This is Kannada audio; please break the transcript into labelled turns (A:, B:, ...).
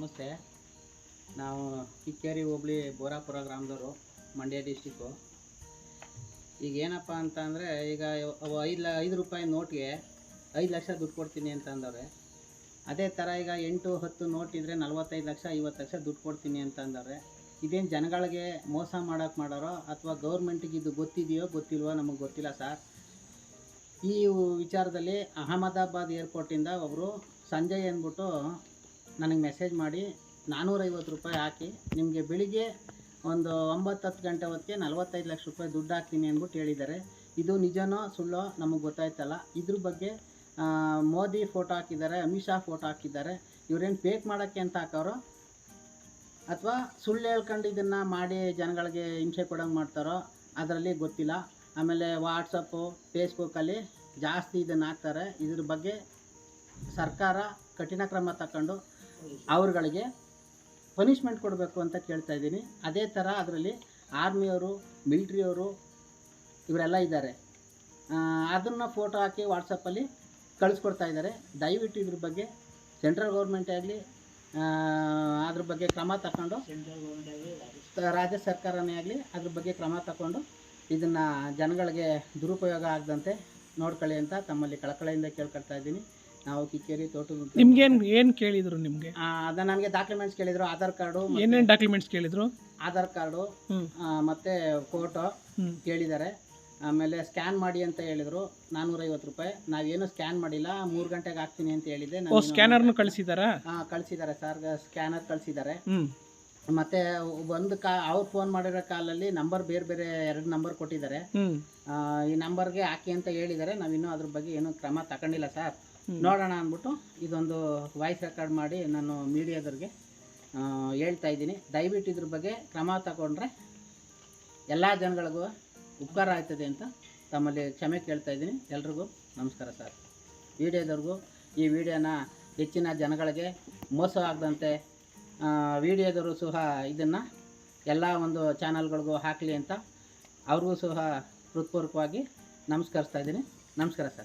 A: ನಮಸ್ತೆ. ನಾವು ಕಿಕ್ಕೇರಿ ಹೋಬಳಿ ಬೋರಾಪುರ ಗ್ರಾಮದವರು, ಮಂಡ್ಯ ಡಿಸ್ಟಿಕ್ಕು ಈಗ ಏನಪ್ಪ ಅಂತ ಅಂದರೆ, ಈಗ ಅವು ಐದು ಲ, ಐದು ರೂಪಾಯಿ ನೋಟ್ಗೆ ಐದು ಲಕ್ಷ ದುಡ್ಡು ಕೊಡ್ತೀನಿ ಅಂತ ಅಂದವ್ರೆ. ಅದೇ ಥರ ಈಗ ಎಂಟು, ಹತ್ತು ನೋಟ್ ಇದ್ದರೆ ನಲ್ವತ್ತೈದು ಲಕ್ಷ, ಐವತ್ತು ಲಕ್ಷ ದುಡ್ಡು ಕೊಡ್ತೀನಿ ಅಂತ ಅಂದವ್ರೆ. ಇದೇನು ಜನಗಳಿಗೆ ಮೋಸ ಮಾಡೋಕೆ ಮಾಡೋರೋ ಅಥವಾ ಗೌರ್ಮೆಂಟಿಗೆ ಇದು ಗೊತ್ತಿದೆಯೋ ಗೊತ್ತಿಲ್ವೋ ನಮಗೆ ಗೊತ್ತಿಲ್ಲ ಸರ್. ಈ ವಿಚಾರದಲ್ಲಿ ಅಹಮದಾಬಾದ್ ಏರ್ಪೋರ್ಟಿಂದ ಒಬ್ಬರು ಸಂಜಯ್ ಅಂದ್ಬಿಟ್ಟು ನನಗೆ ಮೆಸೇಜ್ ಮಾಡಿ ನಾನ್ನೂರೈವತ್ತು ರೂಪಾಯಿ ಹಾಕಿ ನಿಮಗೆ ಬೆಳಿಗ್ಗೆ ಒಂದು ಒಂಬತ್ತು ಹತ್ತು ಗಂಟೆ ಹೊತ್ತಿಗೆ ನಲ್ವತ್ತೈದು ಲಕ್ಷ ರೂಪಾಯಿ ದುಡ್ಡು ಹಾಕ್ತೀನಿ ಅಂದ್ಬಿಟ್ಟು ಹೇಳಿದ್ದಾರೆ. ಇದು ನಿಜನೋ ಸುಳ್ಳೋ ನಮಗೆ ಗೊತ್ತಾಯ್ತಲ್ಲ. ಇದ್ರ ಬಗ್ಗೆ ಮೋದಿ ಫೋಟೋ ಹಾಕಿದ್ದಾರೆ, ಅಮಿತ್ ಶಾ ಫೋಟೋ ಹಾಕಿದ್ದಾರೆ. ಇವರೇನು ಪೇಕ್ ಮಾಡೋಕ್ಕೆ ಅಂತ ಹಾಕೋರು? ಅಥವಾ ಸುಳ್ಳು ಹೇಳ್ಕೊಂಡು ಇದನ್ನು ಮಾಡಿ ಜನಗಳಿಗೆ ಹಿಂಸೆ ಕೊಡೋಂಗೆ ಮಾಡ್ತಾರೋ? ಅದರಲ್ಲಿ ಗೊತ್ತಿಲ್ಲ. ಆಮೇಲೆ ವಾಟ್ಸಪ್ಪು ಫೇಸ್ಬುಕ್ಕಲ್ಲಿ ಜಾಸ್ತಿ ಇದನ್ನು ಹಾಕ್ತಾರೆ. ಇದ್ರ ಬಗ್ಗೆ ಸರ್ಕಾರ ಕಠಿಣ ಕ್ರಮ ತಗೊಂಡು ಅವ್ರುಗಳಿಗೆ ಪನಿಷ್ಮೆಂಟ್ ಕೊಡಬೇಕು ಅಂತ ಕೇಳ್ತಾ ಇದ್ದೀನಿ. ಅದೇ ಥರ ಅದರಲ್ಲಿ ಆರ್ಮಿಯವರು, ಮಿಲ್ಟ್ರಿಯವರು ಇವರೆಲ್ಲ ಇದ್ದಾರೆ. ಅದನ್ನು ಫೋಟೋ ಹಾಕಿ ವಾಟ್ಸಪ್ಪಲ್ಲಿ ಕಳಿಸ್ಕೊಡ್ತಾ ಇದ್ದಾರೆ. ದಯವಿಟ್ಟು ಇದ್ರ ಬಗ್ಗೆ ಸೆಂಟ್ರಲ್ ಗೌರ್ಮೆಂಟೇ ಆಗಲಿ ಅದ್ರ ಬಗ್ಗೆ ಕ್ರಮ ತಗೊಂಡು ರಾಜ್ಯ ಸರ್ಕಾರನೇ ಆಗಲಿ ಅದ್ರ ಬಗ್ಗೆ ಕ್ರಮ ತಗೊಂಡು ಇದನ್ನು ಜನಗಳಿಗೆ ದುರುಪಯೋಗ ಆಗದಂತೆ ನೋಡ್ಕೊಳ್ಳಿ ಅಂತ ತಮ್ಮಲ್ಲಿ ಕಳಕಳಿಯಿಂದ ಕೇಳ್ಕೊಳ್ತಾ ಇದ್ದೀನಿ. ನಾವು ಕಿಕ್ಕೇರಿ ತೋಟದ
B: ನಿಮ್ಗೆ ಏನು ಕೇಳಿದ್ರು ನಿಮಗೆ?
A: ಅದ ನನಗೆ ಡಾಕ್ಯುಮೆಂಟ್ಸ್ ಕೇಳಿದ್ರು ಆಧಾರ್ ಕಾರ್ಡು
B: ಏನೇನು ಡಾಕ್ಯುಮೆಂಟ್ಸ್ ಕೇಳಿದ್ರು?
A: ಆಧಾರ್ ಕಾರ್ಡು ಆ, ಮತ್ತೆ ಫೋಟೋ
B: ಕೇಳಿದಾರೆ.
A: ಕೇಳಿದ್ದಾರೆ ಆಮೇಲೆ ಸ್ಕ್ಯಾನ್ ಮಾಡಿ ಅಂತ ಹೇಳಿದರು ನಾನ್ನೂರೈವತ್ತು ರೂಪಾಯಿ. ನಾವೇನು ಸ್ಕ್ಯಾನ್ ಮಾಡಿಲ್ಲ ಮೂರು ಗಂಟೆಗೆ ಹಾಕ್ತೀನಿ ಅಂತ ಹೇಳಿದೆ
B: ಓ
A: ನಾನು
B: ಸ್ಕ್ಯಾನರ್ನು ಕಳಿಸಿದಾರಾ?
A: ಹಾಂ ಕಳಿಸಿದ್ದಾರೆ ಸರ್ ಸ್ಕ್ಯಾನರ್ ಕಳಿಸಿದ್ದಾರೆ
B: ಮತ್ತೆ
A: ಮತ್ತು ಒಂದು ಕಾ ಅವ್ರು ಫೋನ್ ಮಾಡಿರೋ ಕಾಲಲ್ಲಿ ನಂಬರ್ ಬೇರೆ ಬೇರೆ ಎರಡು ನಂಬರ್ ಕೊಟ್ಟಿದ್ದಾರೆ.
B: ಹ್ಞೂ
A: ಆ, ಈ ನಂಬರ್ಗೆ ಹಾಕಿ ಅಂತ ಹೇಳಿದ್ದಾರೆ. ನಾವಿನ್ನೂ ಅದ್ರ ಬಗ್ಗೆ ಏನೂ ಕ್ರಮ ತಗೊಂಡಿಲ್ಲ ಸರ್. ನೋಡೋಣ ಅಂದ್ಬಿಟ್ಟು ಇದೊಂದು ವಾಯ್ಸ್ ರೆಕಾರ್ಡ್ ಮಾಡಿ ನಾನು ಮೀಡಿಯಾದವ್ರಿಗೆ ಹೇಳ್ತಾ ಇದ್ದೀನಿ. ದಯವಿಟ್ಟು ಇದ್ರ ಬಗ್ಗೆ ಕ್ರಮ ತಗೊಂಡ್ರೆ ಎಲ್ಲ ಜನಗಳಿಗೂ ಉಪಕಾರ ಆಗ್ತದೆ ಅಂತ ತಮ್ಮಲ್ಲಿ ಕ್ಷಮೆ ಕೇಳ್ತಾ ಇದ್ದೀನಿ. ಎಲ್ರಿಗೂ ನಮಸ್ಕಾರ ಸರ್. ವಿಡಿಯೋದವ್ರಿಗೂ ಈ ವಿಡಿಯೋನ ಹೆಚ್ಚಿನ ಜನಗಳಿಗೆ ಮೋಸ ಆಗದಂತೆ ವಿಡಿಯೋದವರು ಸಹ ಇದನ್ನು ಎಲ್ಲ ಒಂದು ಚಾನಲ್ಗಳಿಗೂ ಹಾಕಲಿ ಅಂತ ಅವ್ರಿಗೂ ಸಹ ಹೃತ್ಪೂರ್ವಕವಾಗಿ ನಮಸ್ಕರಿಸ್ತಾ ಇದ್ದೀನಿ. ನಮಸ್ಕಾರ ಸರ್.